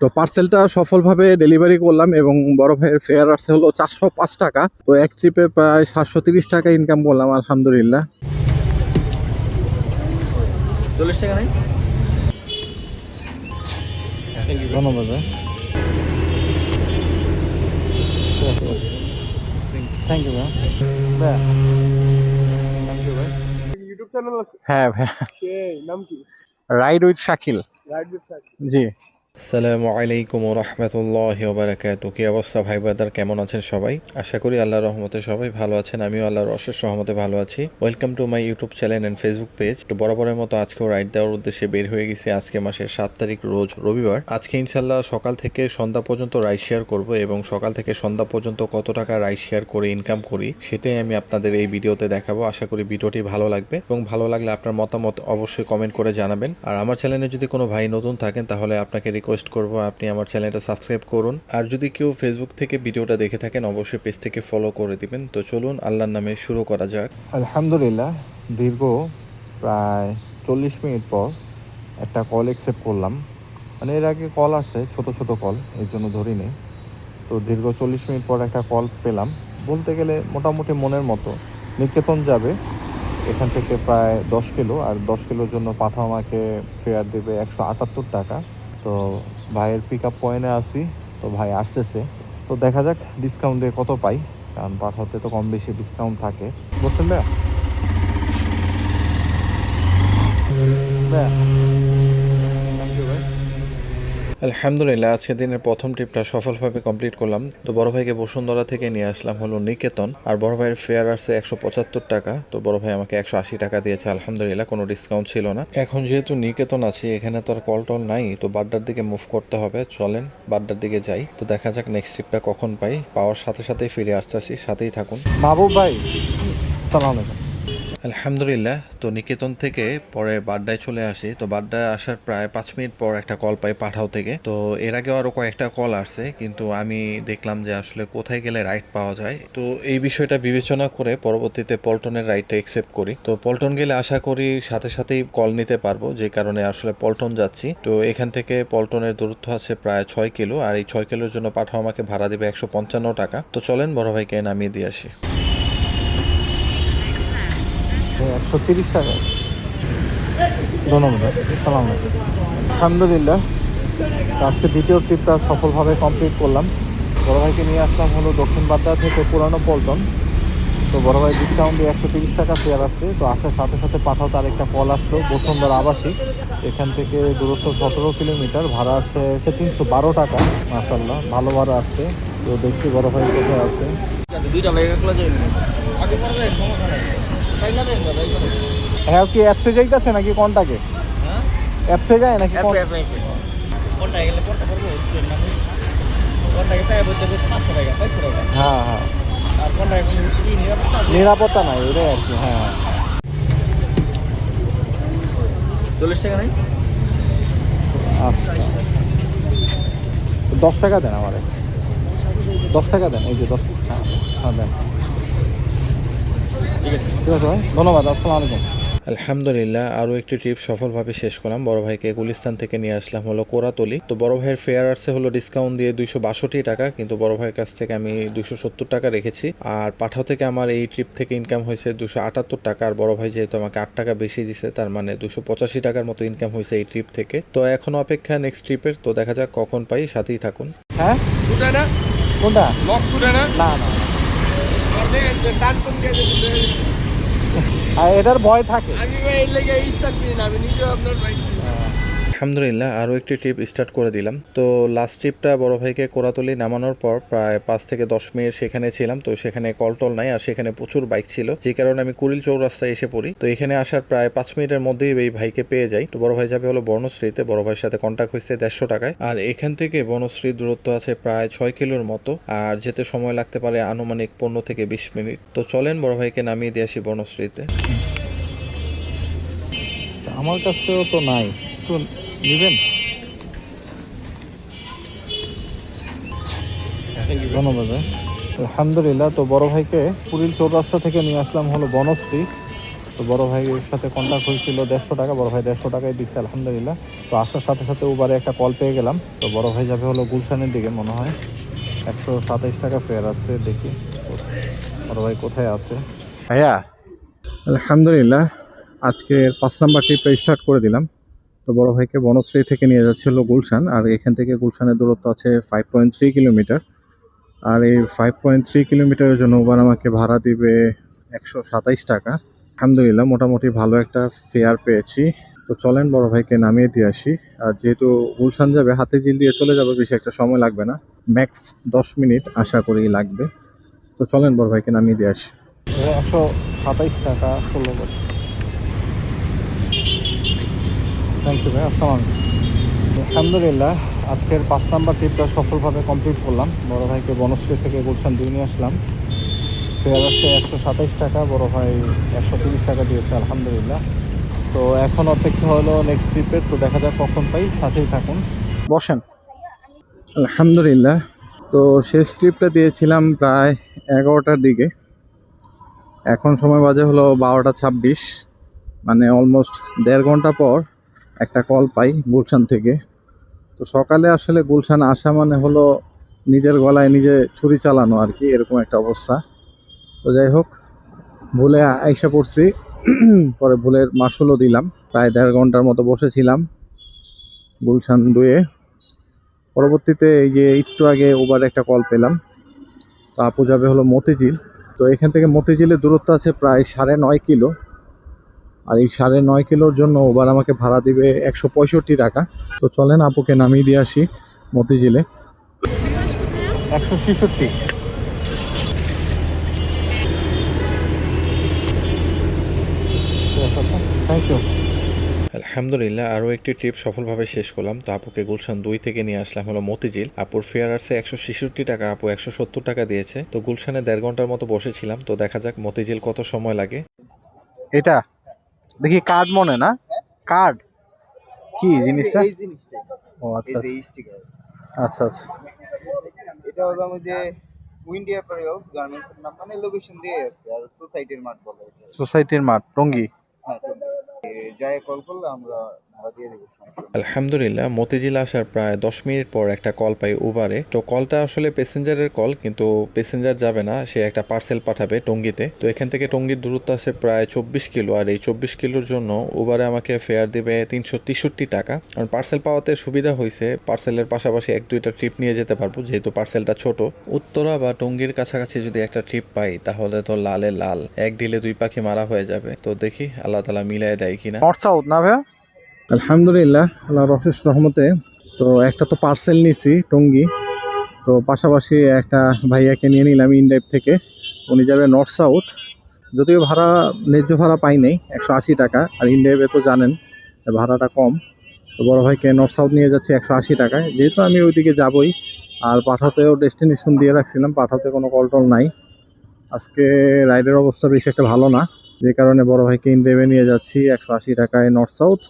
তো পার্সেলটা সফলভাবে ডেলিভারি করলাম এবং বড় ভাইয়ের ফেয়ার আসছে হলো চারশো পাঁচ টাকা। তো এক ট্রিপে প্রায় সাতশো তিরিশ টাকা ইনকাম করলাম আলহামদুলিল্লাহ। চল্লিশ টাকা নাই? ধন্যবাদ থ্যাংক ইউ ভাই। ইউটিউব চ্যানেল আছে? হ্যাঁ ভাই। নাম কি? Ride with Shakil ji. আসসালামু আলাইকুম রহমতুল্লাহ বারাকাতু কি অবস্থা ভাই ব্রাদার, কেমন আছেন সবাই? আশা করি আল্লাহর রহমতে সবাই ভালো আছেন, আমিও আল্লাহর অশেষ রহমতে ভালো আছি। Welcome to my YouTube channel and Facebook page তো বরাবরের মতো আজকেও রাইড দেওয়ার উদ্দেশ্যে বের হয়ে গেছি আজকে মাসের সাত তারিখ, রোজ রবিবার। আজকে ইনশাল্লাহ সকাল থেকে সন্ধ্যা পর্যন্ত রাইড শেয়ার করব এবং সকাল থেকে সন্ধ্যা পর্যন্ত কত টাকা রাইড শেয়ার করে ইনকাম করি, সেটাই আমি আপনাদের এই ভিডিওতে দেখাবো। আশা করি ভিডিওটি ভালো লাগবে এবং ভালো লাগলে আপনার মতামত অবশ্যই কমেন্ট করে জানাবেন। আর আমার চ্যানেলে যদি কোনো ভাই নতুন থাকেন, তাহলে আপনাকে রিকোয়েস্ট করব, আপনি আমার চ্যানেলটা সাবস্ক্রাইব করুন। আর যদি কেউ ফেসবুক থেকে ভিডিওটা দেখে থাকেন, অবশ্যই পেজটিকে ফলো করে দিবেন। তো চলুন, আল্লাহর নামে শুরু করা যাক। আলহামদুলিল্লাহ, দীর্ঘ প্রায় চল্লিশ মিনিট পর একটা কল অ্যাকসেপ্ট করলাম। মানে এর আগে কল আসে, ছোট ছোট কল এর জন্য ধরি ধরিনি তো দীর্ঘ চল্লিশ মিনিট পর একটা কল পেলাম। বলতে গেলে মোটামুটি মনের মতো। নিকেতন যাবে, এখান থেকে প্রায় দশ কিলো, আর দশ কিলোর জন্য পাঠা আমাকে ফেয়ার দেবে একশো আটাত্তর টাকা। তো ভাইয়ের পিক আপ পয়েন্টে আসি তো ভাই আসতেছে। তো দেখা যাক ডিসকাউন্ট দিয়ে কত পাই, কারণ পাঠাতে তো কম বেশি ডিসকাউন্ট থাকে। বুঝছেন ভাইয়া ভাইয়া থ্যাংক ইউ ভাই আলহামদুলিল্লাহ আজকে দিনের প্রথম ট্রিপটা সফলভাবে কমপ্লিট করলাম। তো বড় ভাইকে বসুন্ধরা থেকে নিয়ে আসলাম হলো নিকেতন। আর বড় ভাইয়ের ফেয়ার আসছে একশো পঁচাত্তর টাকা। তো বড় ভাই আমাকে একশো আশি টাকা দিয়েছে, আলহামদুলিল্লাহ, কোনো ডিসকাউন্ট ছিল না। এখন যেহেতু নিকেতন আছি, এখানে তো আর কল টল নাই। তো বাড্ডার দিকে মুভ করতে হবে। চলেন বাড্ডার দিকে যাই। তো দেখা যাক নেক্সট ট্রিপটা কখন পাই। পাওয়ার সাথে সাথেই ফিরে আসতেছি, সাথেই থাকুন। মাহবুব ভাই, সালাম আলাইকুম। আলহামদুলিল্লাহ, তো নিকেতন থেকে পরে বাড্ডায় চলে আসি। তো বাড্ডায় আসার প্রায় পাঁচ মিনিট পর একটা কল পাই পাঠাও থেকে। তো এর আগেও আরও কয়েকটা কল আসছে, কিন্তু আমি দেখলাম যে আসলে কোথায় গেলে রাইড পাওয়া যায়। তো এই বিষয়টা বিবেচনা করে পরবর্তীতে পল্টনের রাইডটা একসেপ্ট করি। তো পল্টন গেলে আশা করি সাথে সাথেই কল নিতে পারব, যে কারণে আসলে পল্টন যাচ্ছি। তো এখান থেকে পল্টনের দূরত্ব আছে প্রায় ছয় কিলো, আর এই ছয় কিলোর জন্য পাঠাও আমাকে ভাড়া দেবে একশো পঞ্চান্ন টাকা। তো চলেন বড় ভাইকে নামিয়ে দিয়ে আসি। একশো তিরিশ টাকা। ধন্যবাদ সালাম আলহামদুলিল্লাহ, আজকে দ্বিতীয় ট্রিপটা সফলভাবে কমপ্লিট করলাম। বড় ভাইকে নিয়ে আসলাম হলো দক্ষিণ বাড্ডা থেকে পুরানো পল্টন। তো বড় ভাই ডিসকাউন্ট একশো তিরিশ টাকা ফেয়ার আসছে। তো আসার সাথে সাথে পাঠাও তার একটা কল আসলো, বসুন্ধরা আবাসিক। এখান থেকে দূরত্ব সতেরো কিলোমিটার, ভাড়া আসছে, সে তিনশো বারো টাকা মাসাল্লাহ ভালো ভাড়া আসছে। তো দেখছি বড় ভাই কোথায় আছে। দুইটা হ্যাঁ কি অ্যাপসে যাইতেছে নাকি কোনটাকে? অ্যাপসে যায় নাকি কোনটা গেলে কোনটা করব? বলতে পাঁচশো টাকা চারশো টাকা। হ্যাঁ হ্যাঁ। আর কোনটা নিরাপত্তা নাই ওটাই আর কি হ্যাঁ। চল্লিশ টাকা নাই? আচ্ছা। দশ টাকা দেন আমারে। দশ টাকা দেন এই যে দশ হ্যাঁ হ্যাঁ দেন। ঠিক আছে। ঠিক আছে ভাই ধন্যবাদ আসসালামু আলাইকুম। আলহামদুলিল্লাহ আরও একটি ট্রিপ সফলভাবে শেষ করলাম। বড় ভাইকে গুলিস্তান থেকে নিয়ে আসলাম হলো কোরাতলি। তো বড় ভাইয়ের ফেয়ার আসছে হলো ডিসকাউন্ট দিয়ে দুইশো বাষট্টি টাকা কিন্তু বড় ভাইয়ের কাছ থেকে আমি দুশো সত্তর টাকা রেখেছি। আর পাঠাও থেকে আমার এই ট্রিপ থেকে ইনকাম হয়েছে দুশো আটাত্তর টাকা আর বড় ভাই যেহেতু আমাকে আট টাকা বেশি দিছে তার মানে দুশো পঁচাশি টাকার মতো ইনকাম হয়েছে এই ট্রিপ থেকে। তো এখনও অপেক্ষা নেক্সট ট্রিপের তো দেখা যাক কখন পাই সাথেই থাকুন। হ্যাঁ? না। কোনটা? লক না না। আর এটার ভয় থাকে। আমি ভাই এই লেগে স্টার্ট না আমি নিজেও আপনার বাইক আলহামদুলিল্লাহ, আরও একটি ট্রিপ স্টার্ট করে দিলাম। তো লাস্ট ট্রিপটা বড় ভাইকে কোরাতলি নামানোর পর প্রায় পাঁচ থেকে দশ মিনিট সেখানে ছিলাম। তো সেখানে কল টল নাই আর সেখানে প্রচুর বাইক ছিল। যে কারণে আমি কুড়িল চৌরাস্তায় এসে পড়ি। তো এখানে আসার প্রায় পাঁচ মিনিটের মধ্যেই এই ভাইকে পেয়ে যাই। তো বড় ভাই যাবে হলো বর্ণশ্রীতে বড় ভাইয়ের সাথে কন্ট্যাক্ট হয়েছে দেড়শো টাকায়। আর এখান থেকে বর্ণশ্রীর দূরত্ব আছে প্রায় ছয় কিলোর মতো। আর যেতে সময় লাগতে পারে আনুমানিক পনেরো থেকে বিশ মিনিট। তো চলেন বড় ভাইকে নামিয়ে দিয়ে আসি বর্ণশ্রীতে আমার কাছেও তো নাই। নেবেন ধন্যবাদ। আলহামদুলিল্লাহ তো বড় ভাইকে পুরীর চৌরাস্তা থেকে নিয়ে আসলাম হলো বনশ্রী। তো বড় ভাইয়ের সাথে কন্ট্যাক্ট হয়েছিল দেড়শো টাকা বড় ভাই দেড়শো টাকায় দিচ্ছে আলহামদুলিল্লাহ। তো আসার সাথে সাথে উবারে একটা কল পেয়ে গেলাম। তো বড় ভাই যাবে হলো গুলশানের দিকে মনে হয়। একশো সাতাইশ টাকা ফেয়ার আছে দেখি। বড় ভাই কোথায় আছে? ভাইয়া আলহামদুলিল্লাহ আজকে পাঁচ নাম্বার ট্রিপটা স্টার্ট করে দিলাম। তো বড় ভাইকে বনশ্রী থেকে নিয়ে যাচ্ছিল গুলশান, আর এখান থেকে গুলশানের দূরত্ব আছে ফাইভ পয়েন্ট থ্রি কিলোমিটার আর এই ফাইভ পয়েন্ট থ্রি কিলোমিটারের জন্য ওবার আমাকে ভাড়া দিবে একশো সাতাইশ টাকা। আলহামদুলিল্লাহ, মোটামুটি ভালো একটা ফেয়ার পেয়েছি। তো চলেন বড় ভাইকে নামিয়ে দিয়ে আসি। আর যেহেতু গুলশান যাবে, হাতে জিল দিয়ে চলে যাবে, বেশি একটা সময় লাগবে না। ম্যাক্স দশ মিনিট আশা করি লাগবে। তো চলেন বড় ভাইকে নামিয়ে দিয়ে আসি। একশো সাতাইশ টাকা ষোলো বছর থ্যাংক ইউ ভাই, আসসালাম আলহামদুলিল্লাহ, আজকের পাঁচ নাম্বার ট্রিপটা সফলভাবে কমপ্লিট করলাম। বড় ভাইকে বনশ্রী থেকে গুলশান দিয়ে নিয়ে আসলাম। ফেয়ার আসছে একশো সাতাইশ টাকা, বড় ভাই একশো তিরিশ টাকা দিয়েছে, আলহামদুলিল্লাহ। তো এখন অপেক্ষা হলো নেক্সট ট্রিপের তো দেখা যাক কখন পাই, সাথেই থাকুন। বসেন। আলহামদুলিল্লাহ, তো শেষ ট্রিপটা দিয়েছিলাম প্রায় এগারোটার দিকে। এখন সময় বাজে হলো বারোটা ছাব্বিশ মানে অলমোস্ট দেড় ঘণ্টা পর একটা কল পাই গুলশান থেকে। তো সকালে আসলে গুলশান আসা মানে হলো নিজের গলায় নিজে ছুরি চালানো আর কি, এরকম একটা অবস্থা। তো যাই হোক, ভুলে আইসা পড়ছি। পরে ভুলের মাসুলও দিলাম, প্রায় দেড় ঘণ্টার মতো বসেছিলাম গুলশান দুয়ে। পরবর্তীতে এই যে একটু আগে ওবার একটা কল পেলাম, তো আপু যাবে হলো মতিঝিল। তো এখান থেকে মতিঝিলের দূরত্ব আছে প্রায় সাড়ে নয় কিলো। আর এই সাড়ে নয় কিলোর জন্য ওবার আমাকে ভাড়া দিবে একশো পঁয়ষট্টি টাকা। তো চলেন আপুকে নামিয়ে দিয়ে আসি মতিঝিলে। একশো ছেষট্টি। থ্যাংক ইউ আলহামদুলিল্লাহ আরও একটি ট্রিপ সফলভাবে শেষ করলাম। তো আপুকে গুলশান দুই থেকে নিয়ে আসলাম হলো মতিঝিল। আপুর ফেয়ার আছে একশো ছেষট্টি টাকা আপু একশো সত্তর টাকা দিয়েছে। তো গুলশানে দেড় ঘণ্টার মতো বসেছিলাম। তো দেখা যাক মতিঝিল কত সময় লাগে। এটা? দেখি কার্ড মনে না? কার্ড? কি জিনিসটা? এই জিনিসটা। ও আচ্ছা এই স্টিকার আচ্ছা। আচ্ছা এটা হলো আমি যে উইন্ডি অ্যাপারেলস গার্মেন্টস এর নাম মানে লোকেশন দিয়ে আছে আর সোসাইটির মাঠ বলে। সোসাইটির মাঠ টঙ্গি। হ্যাঁ যায় কল করলে আমরা আলহামদুলিল্লাহ মতিঝিল আসার প্রায় দশ মিনিট পর একটা কল পাই উবারে তো কলটা আসলে প্যাসেঞ্জারের কল কিন্তু প্যাসেঞ্জার যাবে না সে একটা পার্সেল পাঠাবে টঙ্গিতে। তো এখান থেকে টঙ্গির দূরত্ব আছে প্রায় চব্বিশ কিলো আর এই চব্বিশ কিলোর জন্য উবারে আমাকে ফেয়ার দিবে তিনশো তেষট্টি টাকা। কারণ পার্সেল পাওয়াতে সুবিধা হয়েছে পার্সেলের পাশাপাশি এক দুইটা ট্রিপ নিয়ে যেতে পারব যেহেতু পার্সেলটা ছোট। উত্তরা বা টঙ্গির কাছাকাছি যদি একটা ট্রিপ পাই তাহলে তো লালে লাল এক ঢিলে দুই পাখি মারা হয়ে যাবে। তো দেখি আল্লাহ তালা মিলাই দেয় কিনা। না ভাইয়া? আলহামদুলিল্লাহ আল্লাহর অশেষ রহমতে। তো একটা তো পার্সেল নিছি, টঙ্গি। তো পাশাপাশি একটা ভাইয়াকে নিয়ে নিলাম ইনডাইভ থেকে। উনি যাবে নর্থ সাউথ যদিও ভাড়া, ন্যায্য ভাড়া পাই নাই, একশো আশি টাকা। আর ইনডাইভে তো জানেন ভাড়াটা কম। তো বড় ভাইকে নর্থ সাউথ নিয়ে যাচ্ছি একশো আশি টাকায়। যেহেতু আমি ওইদিকে যাবই, আর পাঠাতেও ডেস্টিনেশন দিয়ে রাখছিলাম, পাঠাতে কোনো কল টল নাই। আজকে রাইডের অবস্থা বেশি একটা ভালো না। যে কারণে বড় ভাইকে ইনড্রাইভে নিয়ে যাচ্ছি, একশো আশি টাকায় north south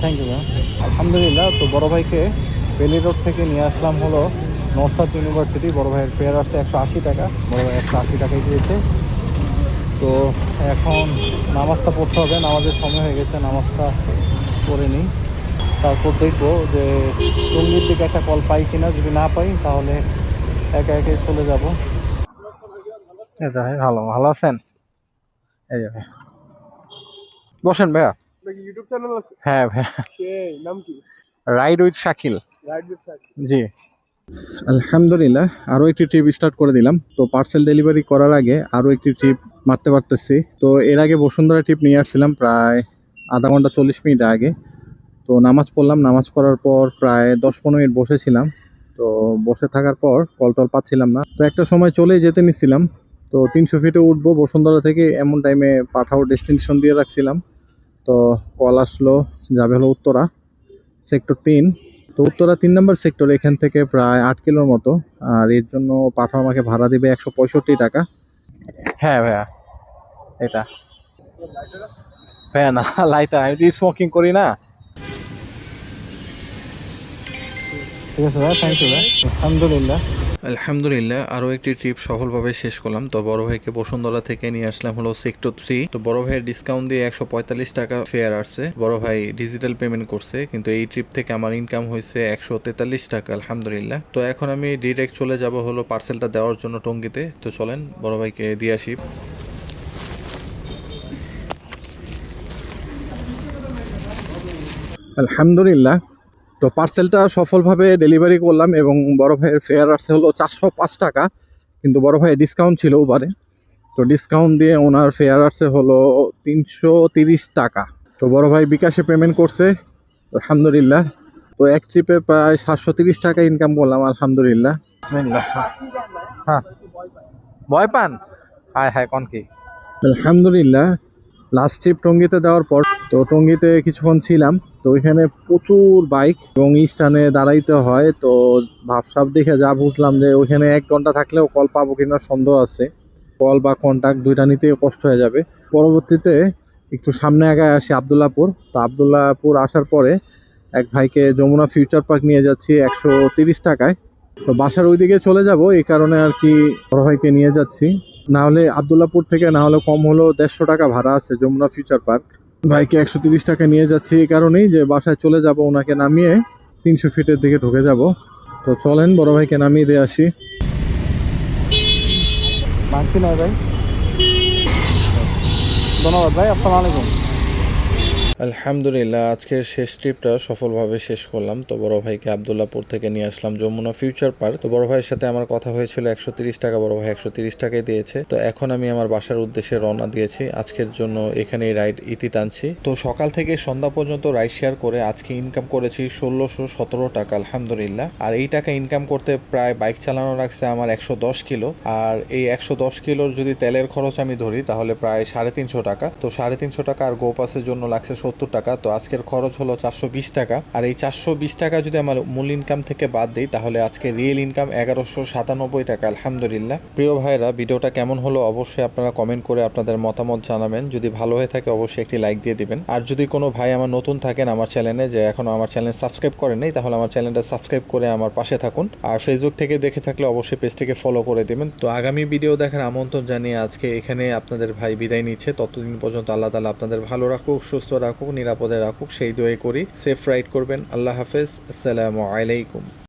thank you ma'am আলহামদুলিল্লাহ তো বড় ভাইকে বেলি রোড থেকে নিয়ে আসলাম হলো নর্থ ইউনিভার্সিটি বড় ভাইয়ের ফেয়ার আসছে একশো আশি টাকা। বড় ভাই একশো আশি টাকায় দিয়েছে। তো এখন নামাজটা পড়তে হবে। নামাজের সময় হয়ে গেছে, নামাজটা পড়ে নিই। তারপর দেখব যে টঙ্গির দিকে একটা কল পাই কিনা। যদি না পাই, তাহলে একা একে চলে যাব। ভালো। ভালো আছেন? এই যে ভাই। বসেন ভাইয়া। ইউটিউব চ্যানেল আছে? হ্যাঁ সেই নাম কি? Ride with Shakil ride with ji. আলহামদুলিল্লাহ আরও একটি ট্রিপ স্টার্ট করে দিলাম। তো পার্সেল ডেলিভারি করার আগে আরও একটি ট্রিপ মারতে পারতেছি। তো এর আগে বসুন্ধরা ট্রিপ নিয়ে আসছিলাম প্রায় আধা ঘণ্টা চল্লিশ মিনিট আগে। তো নামাজ পড়লাম। নামাজ পড়ার পর প্রায় দশ পনেরো মিনিট বসেছিলাম। তো বসে থাকার পর কল টল পাচ্ছিলাম না। তো একটা সময় চলে যেতে নিচ্ছিলাম। তো তিনশো ফিটে উঠবো বসুন্ধরা থেকে এমন টাইমে পাঠাও ডেস্টিনেশন দিয়ে রাখছিলাম। তো কল আসলো, যাবে হলো উত্তরা, সেক্টর তিন। তো উত্তরা তিন নম্বর সেক্টর, এখান থেকে প্রায় আট কিলোর মতো। আর এর জন্য পাঠাও আমাকে ভাড়া দেবে একশো পঁয়ষট্টি টাকা। হ্যাঁ ভাইয়া, এটা। ভাইয়া না লাইটার আমি স্মোকিং করি না। ঠিক আছে ভাই থ্যাংক ইউ ভাই। আলহামদুলিল্লাহ। আলহামদুলিল্লাহ, আরও একটি ট্রিপ সফলভাবে শেষ করলাম। তো বড় ভাইকে বসুন্ধরা থেকে নিয়ে আসলাম হলো সেক্টর থ্রি তো বড় ভাইয়ের ডিসকাউন্ট দিয়ে একশো পঁয়তাল্লিশ টাকা ফেয়ার আসছে। বড় ভাই ডিজিটাল পেমেন্ট করছে, কিন্তু এই ট্রিপ থেকে আমার ইনকাম হয়েছে একশো তেতাল্লিশ টাকা, আলহামদুলিল্লাহ। তো এখন আমি ডিরেক্ট চলে যাব হলো পার্সেলটা দেওয়ার জন্য টঙ্গিতে। তো চলেন, বড় ভাইকে দিয়ে আসি। আলহামদুলিল্লাহ তো পার্সেলটা সফলভাবে ডেলিভারি করলাম এবং বড় ভাইয়ের ফেয়ার আসছে হলো চারশো পাঁচ টাকা কিন্তু বড় ভাইয়ের ডিসকাউন্ট ছিল ওবারে তো ডিসকাউন্ট দিয়ে ওনার ফেয়ার আসছে হলো তিনশো তিরিশ টাকা। তো বড় ভাই বিকাশে পেমেন্ট করছে আলহামদুলিল্লাহ। তো এক ট্রিপে প্রায় সাতশো তিরিশ টাকা ইনকাম করলাম আলহামদুলিল্লাহ। বিসমিল্লাহ। হ্যাঁ। ভয় পান? হায় হায় কন কি? আলহামদুলিল্লাহ। লাস্ট ট্রিপ টঙ্গিতে দেওয়ার পর তো টঙ্গিতে কিছুক্ষণ ছিলাম, তো ওইখানে প্রচুর বাইক এবং স্থানে দাঁড়াইতে হয়, তো ভাবসাব দেখে যা বুঝলাম যে ওইখানে এক ঘণ্টা থাকলেও কল পাবো কিনা সন্দেহ আছে। কল বা কন্ট্যাক্ট দুইটা নিতে কষ্ট হয়ে যাবে। পরবর্তীতে একটু সামনে আগায় আসি আবদুল্লাপুর, তো আবদুল্লাপুর আসার পরে এক ভাইকে যমুনা ফিউচার পার্ক নিয়ে যাচ্ছি একশো তিরিশ টাকায়। তো বাসার ওইদিকে চলে যাব, এই কারণে আর কি বড় ভাইকে নিয়ে যাচ্ছি। না হলে আবদুল্লাপুর থেকে না হলে কম হলো দেড়শো টাকা ভাড়া আছে যমুনা ফিউচার পার্ক। ভাইকে একশো তিরিশ টাকা নিয়ে যাচ্ছি এই কারণেই যে বাসায় চলে যাব, ওনাকে নামিয়ে তিনশো ফিটের দিকে ঢুকে যাব। তো চলেন, বড় ভাইকে নামিয়ে দিয়ে আসি। ভাই। ধন্যবাদ ভাই, আসসালামু আলাইকুম। আলহামদুলিল্লাহ, আজকের শেষ ট্রিপটা সফলভাবে শেষ করলাম। তো বড় ভাইকে আবদুল্লাপুর থেকে নিয়ে আসলাম যমুনা ফিউচার পার্ক। তো বড় ভাইয়ের সাথে আমার কথা হয়েছিল একশো টাকা, বড় ভাই একশো টাকায় দিয়েছে। তো এখন আমি আমার বাসার উদ্দেশ্যে রওনা দিয়েছি। আজকের জন্য এখানে রাইড ইতি টানছি। তো সকাল থেকে সন্ধ্যা পর্যন্ত রাইড শেয়ার করে আজকে ইনকাম করেছি ষোলোশো সতেরো টাকা, আলহামদুলিল্লাহ। আর এই টাকা ইনকাম করতে প্রায় বাইক চালানো রাখছে আমার একশো দশ কিলো। আর এই একশো দশ কিলোর যদি তেলের খরচ আমি ধরি, তাহলে প্রায় সাড়ে তিনশো টাকা। তো সাড়ে তিনশো টাকা আর গোপাসের জন্য লাগছে সত্তর টাকা, তো আজকের খরচ হলো চারশো বিশ টাকা। আর এই চারশো বিশ টাকা যদি আমার মূল ইনকাম থেকে বাদ দিই, তাহলে আজকে রিয়েল ইনকাম এগারোশো সাতানব্বই টাকা, আলহামদুলিল্লাহ। প্রিয় ভাইরা ভিডিওটা কেমন হলো অবশ্যই আপনারা কমেন্ট করে আপনাদের মতামত জানাবেন। যদি ভালো হয়ে থাকে, অবশ্যই একটি লাইক দিয়ে দিবেন। আর যদি কোনো ভাই আমার নতুন থাকেন আমার চ্যানেলে যে এখনও আমার চ্যানেল সাবস্ক্রাইব করেন নাই, তাহলে আমার চ্যানেলটা সাবস্ক্রাইব করে আমার পাশে থাকুন। আর ফেসবুক থেকে দেখে থাকলে অবশ্যই পেজটিকে ফলো করে দিবেন। তো আগামী ভিডিও দেখার আমন্ত্রণ জানিয়ে আজকে এখানে আপনাদের ভাই বিদায় নিচ্ছে। ততদিন পর্যন্ত আল্লাহ তালা আপনাদের ভালো রাখুক, সুস্থ রাখুক। নিরাপদে রাখুক সেই দোয়াই করি। সেফ রাইড করবেন। আল্লাহ হাফেজ। আসসালামু আলাইকুম।